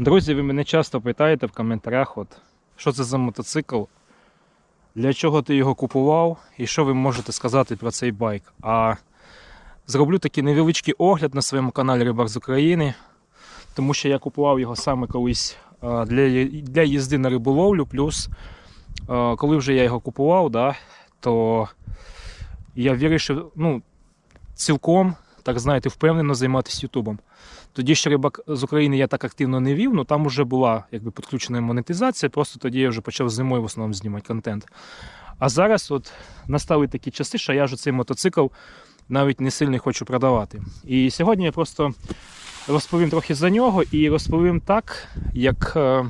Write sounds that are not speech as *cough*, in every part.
Друзі, ви мене часто питаєте в коментарях, от, що це за мотоцикл, для чого ти його купував і що ви можете сказати про цей байк. А зроблю такий невеличкий огляд на своєму каналі Рибак з України, тому що я купував його саме колись для, для їзди на риболовлю. Плюс, коли вже я його купував, да, то я вирішив ну, цілком, так знаєте, впевнено займатися Ютубом. Тоді ще рибак з України я так активно не вів, ну там вже була якби підключена монетизація, просто тоді я вже почав зимою в основному знімати контент. А зараз от настали такі часи, що я вже цей мотоцикл навіть не сильно хочу продавати. І сьогодні я просто розповім трохи за нього і розповім так, як е,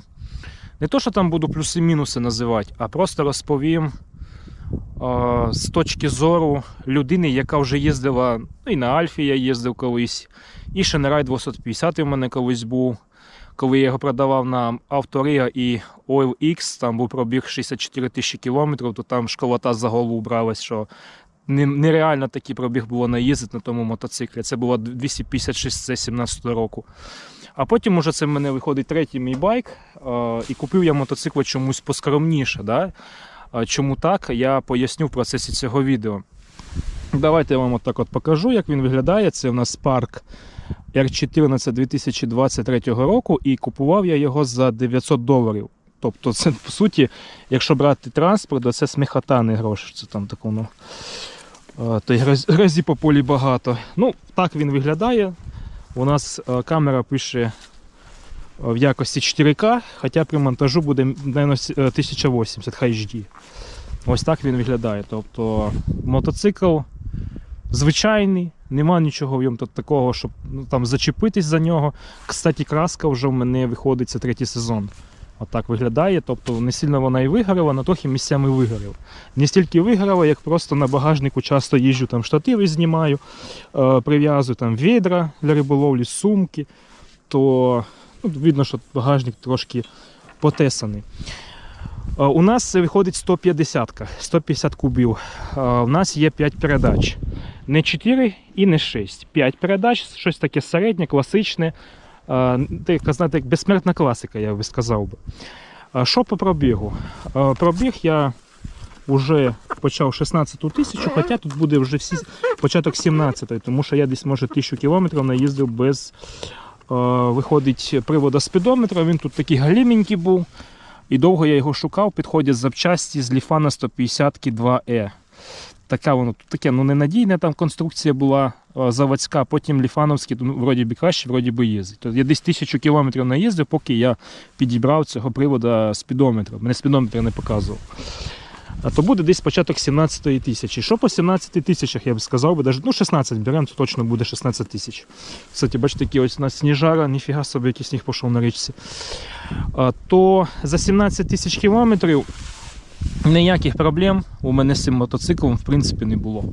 не то, що там буду плюси-мінуси називати, а просто розповім з точки зору людини, яка вже їздила, ну і на Альфі я їздив колись, і Шенерай 250 у мене колись був. Коли я його продавав на Авторія і Oil X, там був пробіг 64 тисячі кілометрів, то там школота за голову бралась, що нереально такий пробіг було наїздити на тому мотоциклі. Це було 256 це 17 року. А потім уже це в мене виходить третій мій байк, і купив я мотоцикл чомусь поскромніше. Да? Чому так, я поясню в процесі цього відео. Давайте я вам отак от покажу, як він виглядає. Це у нас Spark R14 2023 року, і купував я його за 900 доларів. Тобто, це по суті, якщо брати транспорт, то це сміхота, не гроші. Це там такому то й грязі по полі багато. Ну, так він виглядає. У нас е, камера пише е, в якості 4К, хоча при монтажу буде мабуть, 1080 HD. Ось так він виглядає. Тобто мотоцикл звичайний, нема нічого в ньому такого, щоб ну, там зачепитись за нього. Кстати, краска вже в мене виходить це третій сезон. Отак виглядає. Тобто не сильно вона і вигоріла, але трохи місцями вигоріла. Не стільки вигоріла, як просто на багажнику часто їжджу, там штативи знімаю, е, прив'язую там відра для риболовлі, сумки, то ну, видно, що багажник трошки потесаний. У нас виходить 150 150 кубів. У нас є 5 передач. Не 4 і не 6. 5 передач, щось таке середнє, класичне. Така, знаєте, як безсмертна класика, я би сказав би. Що по пробігу? Пробіг я вже почав 16 тисячу, хоча тут буде вже всі початок 17 тому що я десь може 1000 кілометрів наїздив без виходить привода спідометра. Він тут такий галіменький був. І довго я його шукав, підходять запчасті з Ліфана 150 2E. Така воно таке, ну ненадійна там конструкція була е, заводська, потім ліфановські, ну, вроді би краще, вроді би їздить. Тобто я десь тисячу кілометрів наїздив, поки я підібрав цього привода спідометра. Мене спідометр не показував. То буде десь початок 17 тисячі. Що по 17 тисячах, я б сказав, би, ну 16 беремо, то точно буде 16 тисяч. Кстати, бачите, які ось у нас сніжара, ніфіга собі, який сніг пішов на річці. То за 17 тисяч кілометрів ніяких проблем у мене з цим мотоциклом в принципі не було.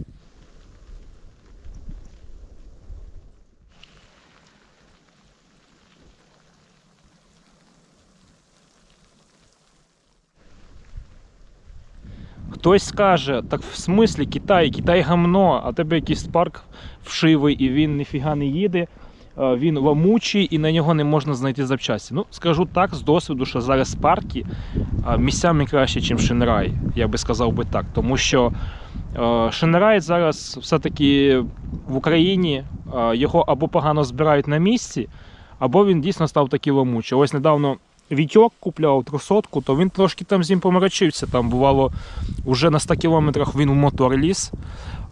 Хтось скаже, так в смислі Китай, Китай гамно, а тебе якийсь парк вшивий і він ніфіга не їде, е, він ламучий і на нього не можна знайти запчасті. Ну, скажу так з досвіду, що зараз парки місцями краще, ніж Шинрай, я би сказав би так. Тому що е, Шинрай зараз все-таки в Україні е, його або погано збирають на місці, або він дійсно став такий ламучий. Ось недавно Вітьок купляв трьохсотку, то він трошки там з ним поморочився. Там бувало вже на 100 кілометрах він в мотор ліз,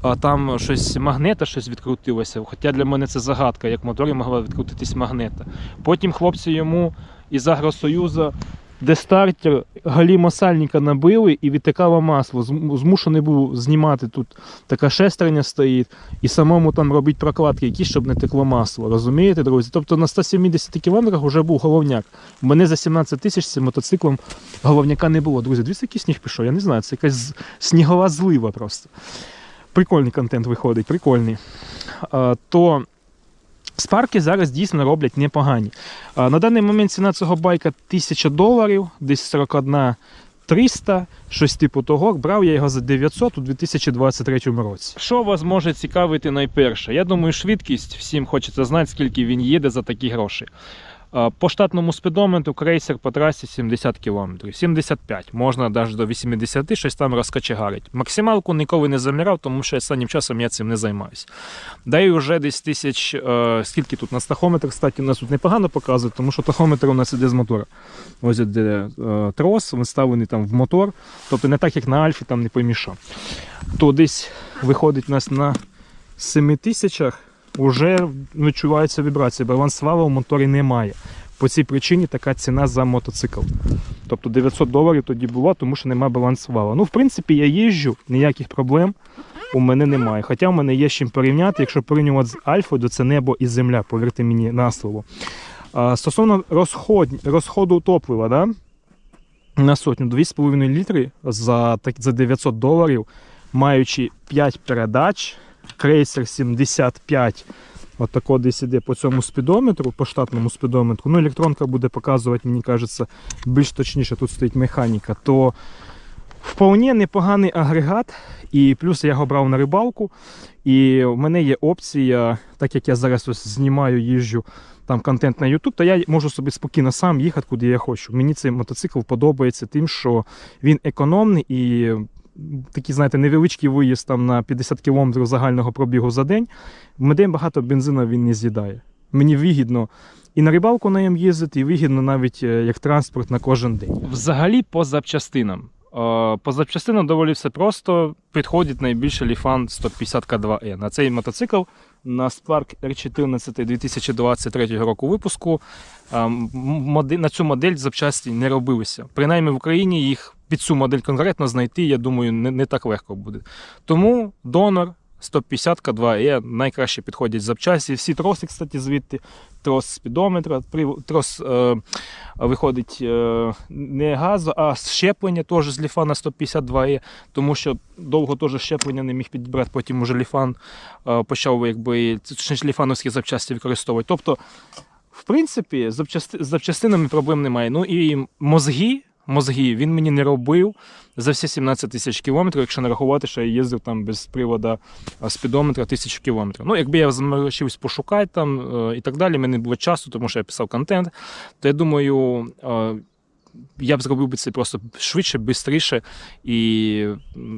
а там щось магнета щось відкрутилося. Хоча для мене це загадка, як в моторі могла відкрутитись магнета. Потім хлопці йому із Агросоюзу дестартер галімосальника набили і відтекало масло. Змушений був знімати тут така шестерня стоїть і самому там робити прокладки якісь, щоб не текло масло. Розумієте, друзі? Тобто на 170 кілометрах вже був головняк. У мене за 17 тисяч цим мотоциклом головняка не було. Друзі, дивіться, який сніг пішов. Я не знаю, це якась снігова злива просто. Прикольний контент виходить, прикольний. А, то Спарки зараз дійсно роблять непогані. На даний момент ціна цього байка 1000 доларів, десь 41 300, щось типу того. Брав я його за 900 у 2023 році. Що вас може цікавити найперше? Я думаю, швидкість всім хочеться знати, скільки він їде за такі гроші. По штатному спідометру крейсер по трасі 70 км, 75 можна навіть до 80, щось там розкачегарить. Максималку ніколи не заміряв, тому що останнім часом я цим не займаюся. Да і вже десь тисяч, е, скільки тут на тахометр, кстати, у нас тут непогано показує, тому що тахометр у нас іде з мотора. Ось де е, трос, він ставлений там в мотор, тобто не так, як на Альфі, там не помішав. То десь виходить у нас на 7 тисячах, вже відчувається вібрація. Баланс вала у моторі немає. По цій причині така ціна за мотоцикл. Тобто 900 доларів тоді було, тому що немає баланс вала. Ну, в принципі, я їжджу, ніяких проблем у мене немає. Хоча в мене є з чим порівняти, якщо порівнювати з Альфою, то це небо і земля, повірте мені на слово. А, стосовно розход, розходу топлива, да? на сотню 2,5 літри за, за 900 доларів, маючи 5 передач, крейсер 75, от тако десь іде по цьому спідометру, по штатному спідометру. Ну, електронка буде показувати, мені кажеться, більш точніше, тут стоїть механіка, то вполне непоганий агрегат. І плюс я його брав на рибалку. І в мене є опція, так як я зараз ось знімаю, їжджу там контент на YouTube, то я можу собі спокійно сам їхати, куди я хочу. Мені цей мотоцикл подобається тим, що він економний і такий, знаєте, невеличкий виїзд там на 50 км загального пробігу за день. В мене багато бензину він не з'їдає. Мені вигідно і на рибалку на ньому їздити, і вигідно навіть е, як транспорт на кожен день. Взагалі по запчастинам. Е, По запчастинам доволі все просто. Підходить найбільше Ліфан 150 К2E. На цей мотоцикл на Spark R14 2023 року випуску е, м- модель- на цю модель запчасті не робилися. Принаймні в Україні їх під цю модель конкретно знайти, я думаю, не, не так легко буде. Тому донор 150 К2E найкраще підходять запчасті. Всі троси, кстати, звідти. Трос спідометра, трос е, виходить е, не газу, а щеплення теж з ліфана 152E, тому що довго теж щеплення не міг підібрати, потім уже ліфан е, почав якби ліфановські запчасті використовувати. Тобто, в принципі, запчасти, з запчастинами проблем немає. Ну і мозги. Мозги він мені не робив за всі 17 тисяч кілометрів, якщо не рахувати, що я їздив там без привода спідометра тисячу кілометрів. Ну, якби я заморочився пошукати там е, і так далі, мені було часу, тому що я писав контент, то я думаю, е, я б зробив би це просто швидше, швидше, і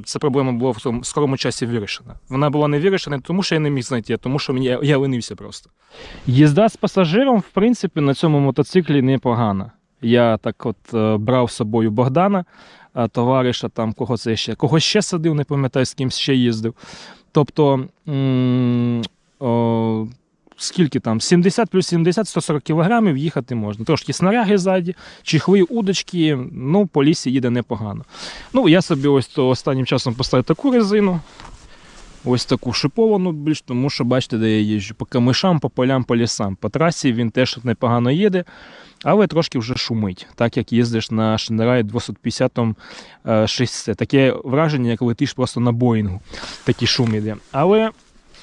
ця проблема була в тому- скорому часі вирішена. Вона була не вирішена, тому що я не міг знайти, а тому що мені, я, я ленився просто. Їзда з пасажиром, в принципі, на цьому мотоциклі непогана. Я так от е, брав з собою Богдана, е, товариша, там кого це ще, кого ще садив, не пам'ятаю, з ким ще їздив. Тобто, скільки там, 70 плюс 70, 140 кілограмів їхати можна. Трошки снаряги ззаді, чехли, удочки, ну, по лісі їде непогано. Ну, я собі ось то останнім часом поставив таку резину. Ось таку шиповану більш, тому що бачите, де я їжджу. По камишам, по полям, по лісам. По трасі він теж непогано їде, але трошки вже шумить, так як їздиш на Шинераї 250 6C. Таке враження, як летиш просто на Боїнгу. Такий шум іде. Але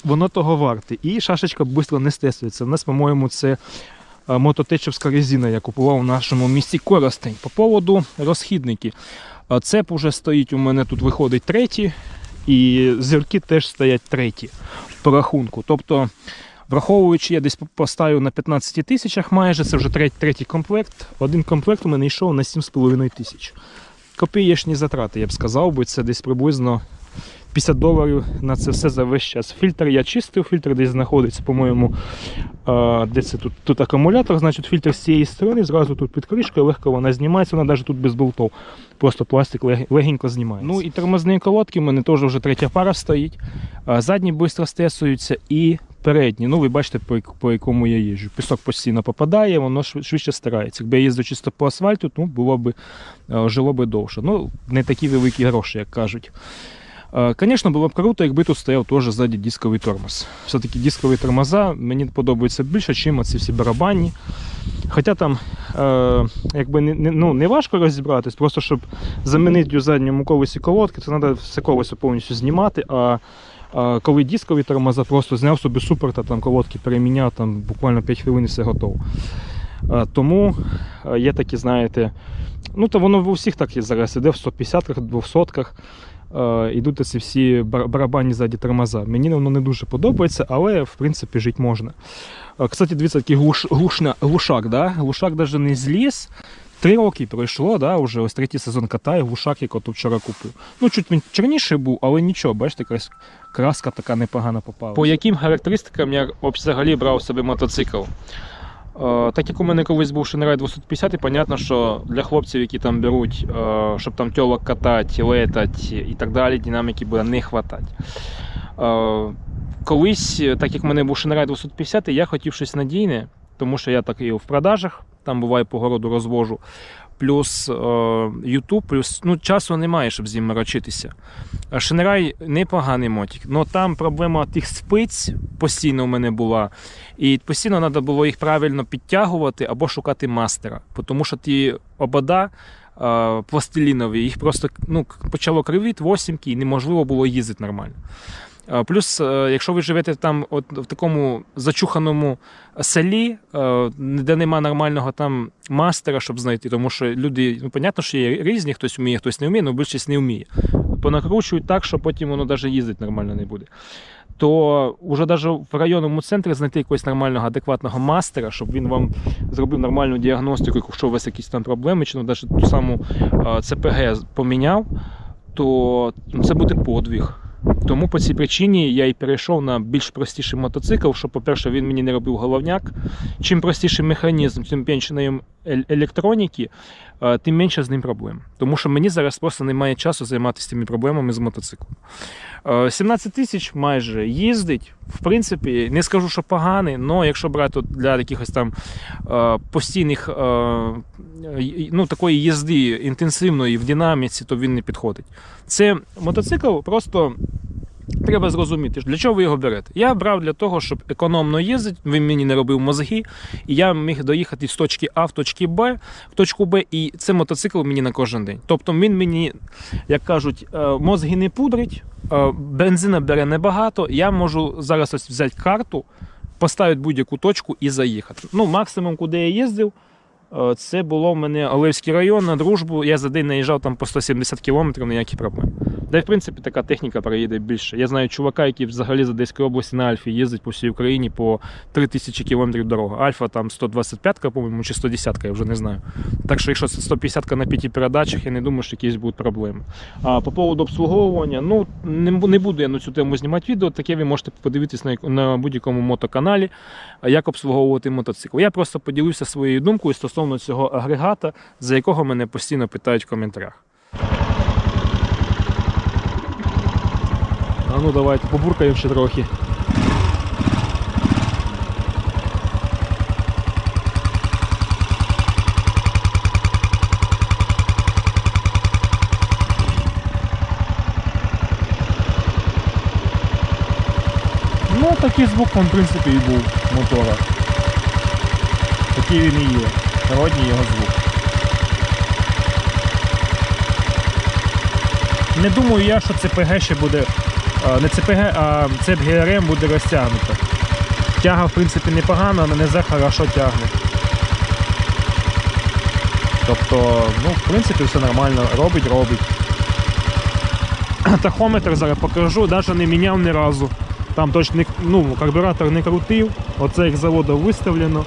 воно того варте. І шашечка швидко не стесується. У нас, по-моєму, це е, мототечівська резина, я купував в нашому місті Коростень. По поводу розхідники. Е, Цеп уже стоїть у мене тут виходить третій, і зірки теж стоять треті по рахунку. Тобто, враховуючи, я десь поставив на 15 тисячах майже, це вже третій, третій комплект. Один комплект у мене йшов на 7,5 тисяч. Копієчні затрати, я б сказав, бо це десь приблизно 50 доларів на це все за весь час. Фільтр я чистив, фільтр десь знаходиться, по-моєму, де це тут? Тут акумулятор, значить фільтр з цієї сторони, зразу тут під кришкою, легко вона знімається, вона навіть тут без болтов. Просто пластик легенько знімається. Ну і тормозні колодки в мене теж вже третя пара стоїть. Задні швидко стесуються і передні. Ну, ви бачите, по, якому я їжджу. Пісок постійно попадає, воно швидше старається. Якби я їздив чисто по асфальту, ну, було б, е, жило би довше. Ну, не такі великі гроші, як кажуть. Звісно, було б круто, якби тут стояв теж ззаді дисковий тормоз. Все-таки дискові тормоза мені подобаються більше, ніж ці всі барабанні. Хоча там е, якби не, ну, не важко розібратись, просто щоб замінити у задньому колесі колодки, це треба все колесо повністю знімати. А, а коли дискові тормоза, просто зняв собі супер та там колодки переміняв, там буквально 5 хвилин і все готово. Е, Тому е, є такі, знаєте, Ну, то воно в усіх так і зараз іде в 150-ках, 200-ках. Е, ці всі бар- барабанні ззаді тормоза. Мені воно не дуже подобається, але в принципі жити можна. Е, Кстати, дивіться, такий глуш, глушна, глушак, да? глушак навіть не зліз. Три роки пройшло, да, вже ось третій сезон катаю, глушак, як от вчора купив. Ну, чуть він чорніший був, але нічого, бачите, якась краска така непогана попала. По яким характеристикам я взагалі брав собі мотоцикл? Е, Так як у мене колись був Шенрай 250, і понятно, що для хлопців, які там беруть, е, щоб там тьолок катати, летати і так далі, динаміки буде не хватати. Е, Колись, так як у мене був Шенрай 250, я хотів щось надійне, тому що я так і в продажах, там буває по городу розвожу. Плюс е, YouTube, плюс ну, часу немає, щоб з ним морочитися. Шенрай непоганий мотик, але там проблема тих спиць постійно у мене була. І постійно треба було їх правильно підтягувати або шукати мастера. Тому що ті обода е, пластилінові, їх просто ну, почало кривити восімки, і неможливо було їздити нормально. Е, Плюс, е, якщо ви живете там от в такому зачуханому селі, е, де нема нормального там мастера, щоб знайти, тому що люди, ну, понятно, що є різні, хтось вміє, хтось не вміє, але більшість не вміє. Понакручують так, що потім воно навіть їздити нормально не буде. То вже навіть в районному центрі знайти якогось нормального, адекватного мастера, щоб він вам зробив нормальну діагностику, якщо у вас якісь там проблеми, чи ну, ту саму ЦПГ поміняв, то ну, це буде подвиг. Тому по цій причині я і перейшов на більш простіший мотоцикл, що, по-перше, він мені не робив головняк. Чим простіший механізм, тим ел- електроніки, е, тим менше з ним проблем. Тому що мені зараз просто немає часу займатися цими проблемами з мотоциклом. Е, 17 тисяч майже їздить. В принципі, не скажу, що поганий, але якщо брати для якихось там е, постійних е, ну, такої їзди інтенсивної в динаміці, то він не підходить. Це мотоцикл просто. Треба зрозуміти, для чого ви його берете. Я брав для того, щоб економно їздити, він мені не робив мозги, і я міг доїхати з точки А в точки Б, в точку Б, і це мотоцикл мені на кожен день. Тобто він мені, як кажуть, е, мозги не пудрить, е, бензина бере небагато. Я можу зараз ось взяти карту, поставити будь-яку точку і заїхати. Ну, максимум, куди я їздив, це було в мене Олевський район на дружбу. Я за день наїжджав там по 170 кілометрів, ніякі проблеми. Да й в принципі така техніка проїде більше. Я знаю чувака, який взагалі з Одеської області на Альфі їздить по всій Україні по 3000 кілометрів дороги. Альфа там 125, по-моєму, чи 110, я вже не знаю. Так що, якщо це 150 на п'яти передачах, я не думаю, що якісь будуть проблеми. А по поводу обслуговування, ну не, не буду я на цю тему знімати відео, таке ви можете подивитись на, на будь-якому мотоканалі, як обслуговувати мотоцикл. Я просто поділився своєю думкою стосовно цього агрегата, за якого мене постійно питають в коментарях. А ну давайте побуркаємо ще трохи. Ну, такий звук, в принципі, і був мотора. Такий він і є. Народній його звук. Не думаю я, що ЦПГ ще буде. Не ЦПГ, а ЦПГРМ буде розтягнуто. Тяга, в принципі, непогана, але не за хорошо тягне. Тобто, ну, в принципі, все нормально. Робить, робить. *clears throat* Тахометр зараз покажу, навіть не міняв ні разу. Там точно ну, карбюратор не крутив, оце як заводу виставлено.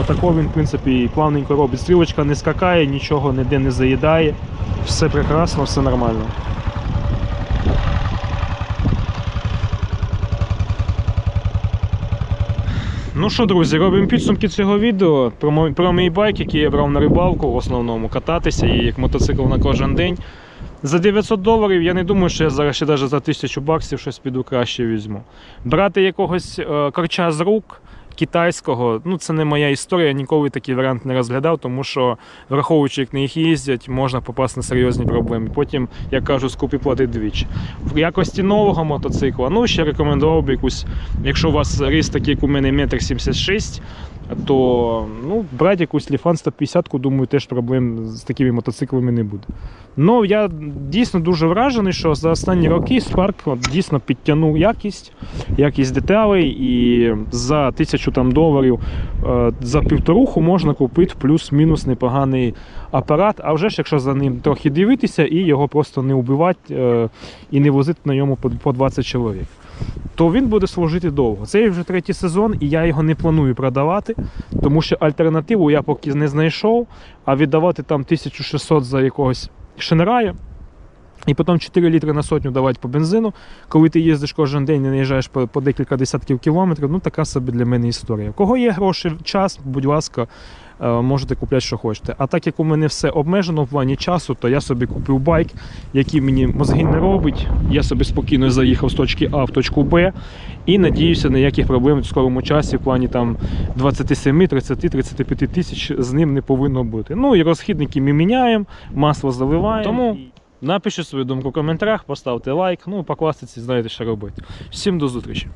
Отако він, в принципі, плавненько робить. Стрілочка не скакає, нічого ніде не заїдає. Все прекрасно, все нормально. Ну що, друзі, робимо підсумки цього відео про, мой, про мій байк, який я брав на рибалку в основному, кататися і як мотоцикл на кожен день. За 900 доларів я не думаю, що я зараз ще навіть за 1000 баксів щось піду краще візьму. Брати якогось е, корча з рук китайського, ну це не моя історія, я ніколи такий варіант не розглядав, тому що, враховуючи, як на їх їздять, можна попасти на серйозні проблеми. Потім, як кажу, скупі платить двічі. В якості нового мотоцикла, ну ще рекомендував би якусь, якщо у вас ріст такий, як у мене 1,76 м, то ну, брати якусь Ліфан 150-ку, думаю, теж проблем з такими мотоциклами не буде. Ну, я дійсно дуже вражений, що за останні роки Spark дійсно підтягнув якість, якість деталей, і за тисячу там доларів е, за півторуху можна купити плюс-мінус непоганий апарат. А вже ж, якщо за ним трохи дивитися і його просто не вбивати е, і не возити на ньому по, по 20 чоловік. То він буде служити довго. Це вже третій сезон, і я його не планую продавати, тому що альтернативу я поки не знайшов, а віддавати там 1600 за якогось шинерая. І потім 4 літри на сотню давати по бензину. Коли ти їздиш кожен день і наїжджаєш по, по декілька десятків кілометрів, ну така собі для мене історія. Кого є гроші, час, будь ласка, можете купляти, що хочете. А так як у мене все обмежено в плані часу, то я собі купив байк, який мені мозги не робить. Я собі спокійно заїхав з точки А в точку Б і надіюся, ніяких проблем в скорому часі в плані там 27, 30, 35 тисяч з ним не повинно бути. Ну і розхідники ми міняємо, масло заливаємо. Тому напишіть свою думку в коментарях, поставте лайк. Ну, по класиці знаєте, що робити. Всім до зустрічі!